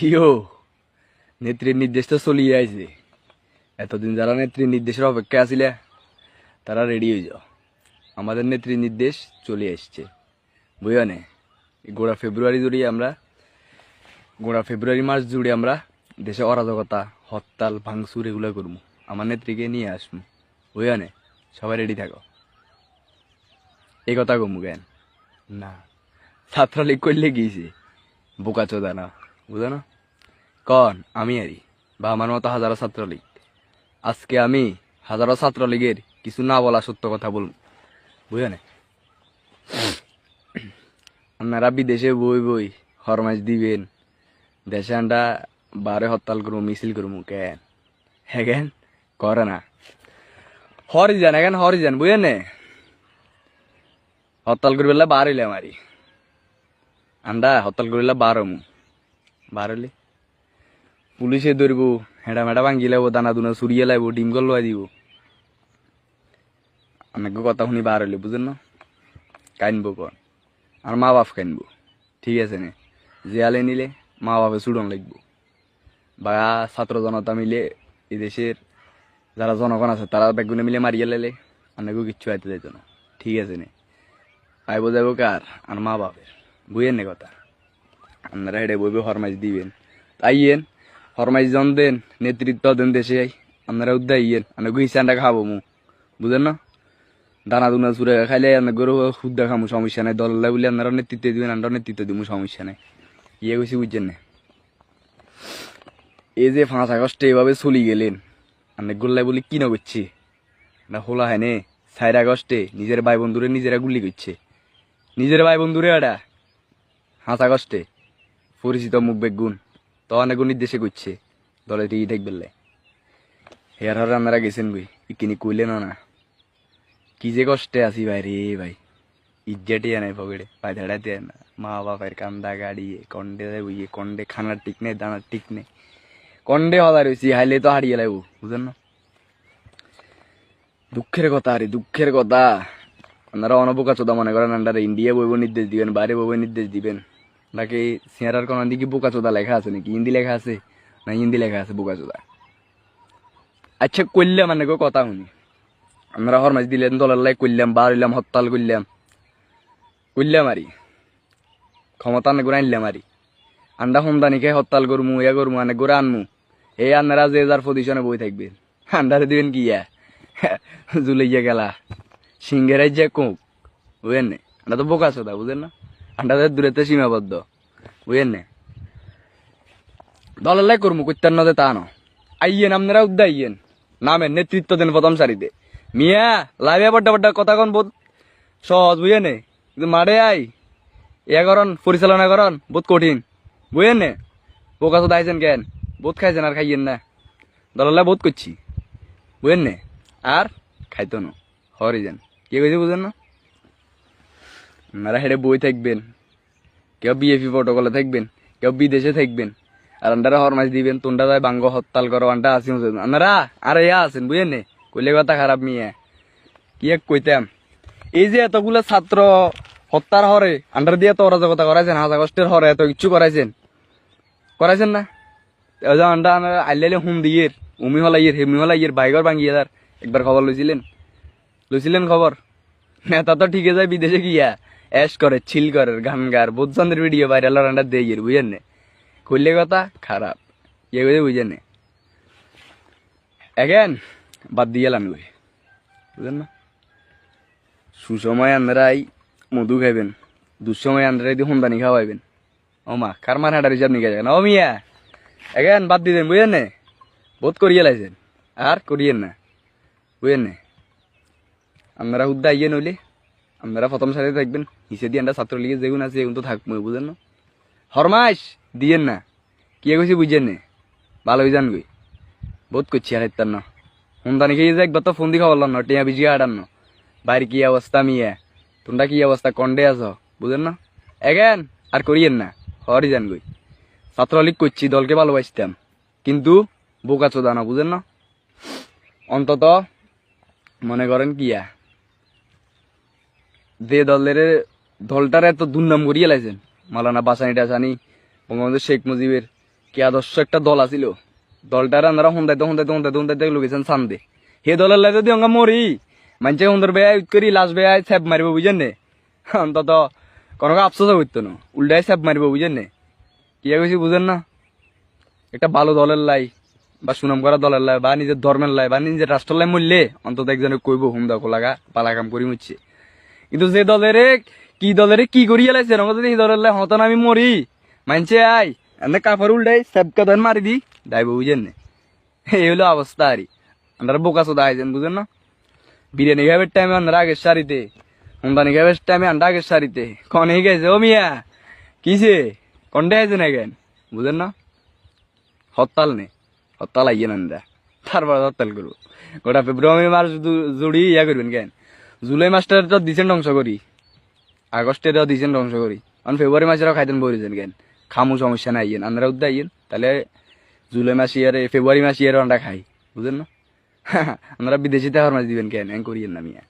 কিও? নেত্রীর নির্দেশ তো চলিয়ে আইছে। এতদিন যারা নেত্রীর নির্দেশের অপেক্ষা আছিলে, তারা রেডি হয়ে যাও। আমাদের নেত্রীর নির্দেশ চলে আসছে। বুঝো নে? এই গোড়া ফেব্রুয়ারি জুড়ে আমরা, গোড়া ফেব্রুয়ারি মাস জুড়ে আমরা দেশে অরাজকতা, হরতাল, ভাঙচুর এগুলো করব। আমার নেত্রীকে নিয়ে আসব। বুঝো নে? সবাই রেডি থাকো। এই কথা কমু কেন? না। ছাত্রলীগ করলে গিয়েছে বোকা চোদা না। বুঝো না? কন, আমি আরি বা আমার মতো হাজারো ছাত্রলীগ। আজকে আমি হাজারো ছাত্রলীগের কিছু না বলা সত্য কথা বলব। বুঝো না? আপনারা বিদেশে বই বই হরমাইশ দিবেন। দেশে আন্ডা বারে হরতাল করব, মিছিল করব, কেন? হ্যাঁ করে না। হরিজান এখন হরিজান বুঝেন নে? হরতাল করি পেলে বার হইলে আমারি। আন্ডা, হরতাল করিলে বার হমু বার হইলে পুলিশে ধরবো হেঁটা মেটা ভাঙ্গি লাইব দানা দুনা সুরিয়ে লাইব ডিম গল দিব। অনেক কথা শুনি বার হইলে বুঝেন না? কাইনবো কন? আর মা বাপ কাইনবো ঠিক আছে নে? জেয়ালে নিলে, মা বাপে চুড়ন লাগবো। বা ছাত্র জনতা মিলে এই দেশের যারা জনগণ আছে তারা বেগুনে মিলে মারিয়ে লাইলে অনেকেও কিচ্ছু আইতে যাইত না। ঠিক আছে নে? আইব যাব কার আর মা বাপের বুঝেন নে কথা? আপনারা হেঁটে বইবে হরমাইজ দিবেন। আইয়েন হরমাইজ জন দেন, নেতৃত্ব দেন দেশে আপনারা উদ্দা ইয়েন আমি গুইসানটা খাব মু। বুঝেন না? দানা দুনা চুরে খাইলে গরু সুদ্দা খামু, সমস্যা নাই। দল বলে আপনারা নেতৃত্ব দিবেন, আমরা নেতৃত্ব দিব সমস্যা নাই। ইয়ে কইছি, বুঝছেন না? এই যে পাঁচ আগস্টে এভাবে চলি গেলেন আপনি গোল্লাই বলি কি না করছে? না হোলা হয় নে, চার আগস্টে নিজের ভাই বন্ধুরে নিজেরা গুলি করছে। নিজের ভাই বন্ধুরে এটা পাঁচ আগস্টে। পরিচিত মুখ বেগুন। তো অনেক নির্দেশে করছে। দলে টি দেখবেলে হেয়ার হর আপনারা গেছেন গই ইকিনি কইলেন না কি যে কষ্টে আছি ভাই রে ভাই। ইজ্জেটি নাই পকেটে ভাই দাঁড়াতে না মা বাপের কান্দা গাড়ি, কন্ডে বুঝিয়ে কন্ডে খানার ঠিক নেই, দানার ঠিক নেই। কন্ডে হলা রয়েছি হাইলে তো হারিয়ে লাগব বুঝলেন না? দুঃখের কথা আরে দুঃখের কথা। আপনারা অনবকা চোদা মনে করেন, আন্ডারে ইন্ডিয়া বইব নির্দেশ দিবেন বাইরে বইব নির্দেশ দিবেন। নাকি সিয়ারার কোন দিকে বোকা চোদা লেখা আছে নাকি? হিন্দি লেখা আছে? না, হিন্দি লেখা আছে বোকা চোদা। আচ্ছা করলে মানে কথা শুনি। আমরা হরমাজ দিলেন, দলের লাই করলাম বার হইলাম, হরতাল করলাম করলাম আরি ক্ষমতা আনে করে আনলাম আরি আন্ডা খেয়ে হরতাল করমু ইয়া করমু, আনে করে আনমু। এই আন্নারা যে যার পজিশনে বই থাকবে। আন্ডারে দিবেন কি ইয়া? জুলাইয়া গেলা। সিঙ্গেরাই যে কোক। বুঝেন নে? তো বোকা চোদা, বুঝেন না? আন্ডাদের দূরেতে সীমাবদ্ধ। বুঝেন নে? দলের লাই না যে তা ন আইয়েন আপনারা উদ্দা আইয়েন। নামের নেতৃত্ব দেন প্রথম সারিতে। মিয়া, লাইভে বড্ডা বড্ডা কথা কন বহুত সহজ বুঝে নে? কিন্তু মারে আই। ইয়া করন, পরিচালনা করন, বহুত কঠিন। বুঝেন নে? বোকা চোদা আইছেন কেন? বহুত খাইছেন আর খাইয়েন না। দলালা বহুত করছি। বুঝেন নে? আর খাইতো না। হরি যান। কে কইছে বুঝেন না? আপনারা হেঁটে বই থাকবেন, কেউ বিএপি প্রটোকলে থাকবেন, কেউ বিদেশে থাকবেন। আর আন্ডারা হরমাইজ দিবেন তোনটা যায় বাঙ্গ হরতাল করো, আন্ডা আসি আপনারা আর ইয়া আছেন, বুঝেন নে? কইলে কথা খারাপ মিয়া। কি এক কইতাম? এই যে এতগুলো ছাত্র হত্যার হরে, আন্ডার দিয়ে তো অরাজকতা করাইছেন হাজ আগস্টের হরে, এত কিচ্ছু করাইছেন। করাইছেন না? যে আন্ডা আইলে হুম দিয়ে, উমি হলাইয়ের, হেমি হলাইয়ের, বাইগর ভাঙিয়ে তার একবার খবর লইছিলেন? লইছিলেন খবর? নেতা তো ঠিকই যায়, বিদেশে গিয়া। অ্যাশ করে ছিল করে, গান গার বুঝছন্দের ভিডিও ভাইরাল রান্ডা দিয়ে বুঝেন নে? কইলে কথা, খারাপ। ইয়ে করে বুঝেন নে? এগেন, বাদ দিয়ে এলাম ওই বুঝলেন না? সুসময় আন্দারাই মধু খাইবেন, দুঃসময় আন্দারাই দিয়ে হুন্দানি খাওয়াইবেন। ও মা, কার মার হাঁটার হিসাব নিকে যাবেন ও মিয়া! এগেন, বাদ দিতেন বুঝেন নে? বহুত করিয়ে লাইছেন। আর করিয়েন না। বুঝেন নে? আপনারা উদ্দা আইয়ে নইলে আপনারা প্রথম সারিতে থাকবেন। হিসে দিয়ে আমরা ছাত্রলীগে যেগুন আছে এগুন তো থাকব বুঝেন না? হরমাস দিয়েন না। কে কইছি বুঝছেন নে? ভালো হয়ে যান গই বহুত করছি আর ইত্যার না। হুন্দানি খেয়ে যে একবার তো ফোন দি খাওয়ালাম না, টিয়া বিজি আটান না। বাইরে কি অবস্থা মিয়া? তোমরা কি অবস্থা, কন্ডে আছো? বুঝেন না? এগেন, আর করিয়েন না। হরি যান গই ছাত্রলীগ করছি, দলকে ভালোবাসতাম। কিন্তু বোকা চোদা না বুঝেন না? অন্তত মনে করেন কিয়া যে দলের দলটার এত দুর্নাম করিয়ে লাইছেন। মালানা বাসানি টাসানি, বঙ্গবন্ধু শেখ মুজিবের, কি আদর্শ একটা দল আছিল। দলটার আমরা হুন্দাইতে হুন্দাইতে হুন্দাইতে হুন্দাইতে লোকেছেন সান্দে। সেই দলের লাই যদি মরি মানুষে সুন্দর বেয়া ইউজ করি, লাশ বেয়া স্যাপ মারিব বুঝেন নে অন্তত কোনো আফসোস করতো না উল্টাই স্যাপ মারিব বুঝেন নে কি কইছি বুঝেন না? একটা ভালো দলের লাই, বা সুনাম করা দলের লাই, বা নিজের ধর্মের লাই, বা নিজের রাষ্ট্রের লাই মরলে অন্তত একজনে কইব হুম দেখো লাগা পালা কাম করি মুচ্ছে কিন্তু যে দলের, কি দলের কি করি এলাইছে রঙ যদি দলের হতন আমি মরি মানছে আই, এনে কাপড় উল্টাই সেবকা ধর মারি দি দাইব বুঝেন এই হলো অবস্থা আরই আমরা বোকা চোদা আইছেন বুঝেন না? বিরিয়ানি খাবার টাইমে আমরা আগের সারিতে হুন্দানি খাবার টাইমে আমরা আগের সারিতে কনে গেছে ও মিয়া। কিসে কন্ডে আছে না কেন বুঝেন না? হরতাল নে। হরতাল আইয়েন আমরা তারপর হরতাল করব। গোটা ফেব্রুয়ারি জু- জুড়ি ইয়া করবেন কেন? জুলাই মাসটার তো দিছেন ধ্বংস করি আগস্টের দিছেন ধ্বংস করি কারণ ফেব্রুয়ারি মাসেরও খাইতেন বলেছেন কেন খামু সমস্যা নাই ইয়েন আন্দারা উদ্দা ইয়েন। তাহলে জুলাই মাস ইয়ারে ফেব্রুয়ারি মাস ইয়ারে আন্দা খাই বুঝলেন না? আপনারা বিদেশিতে হরমাস দিবেন কেন করিয়েন না মিয়া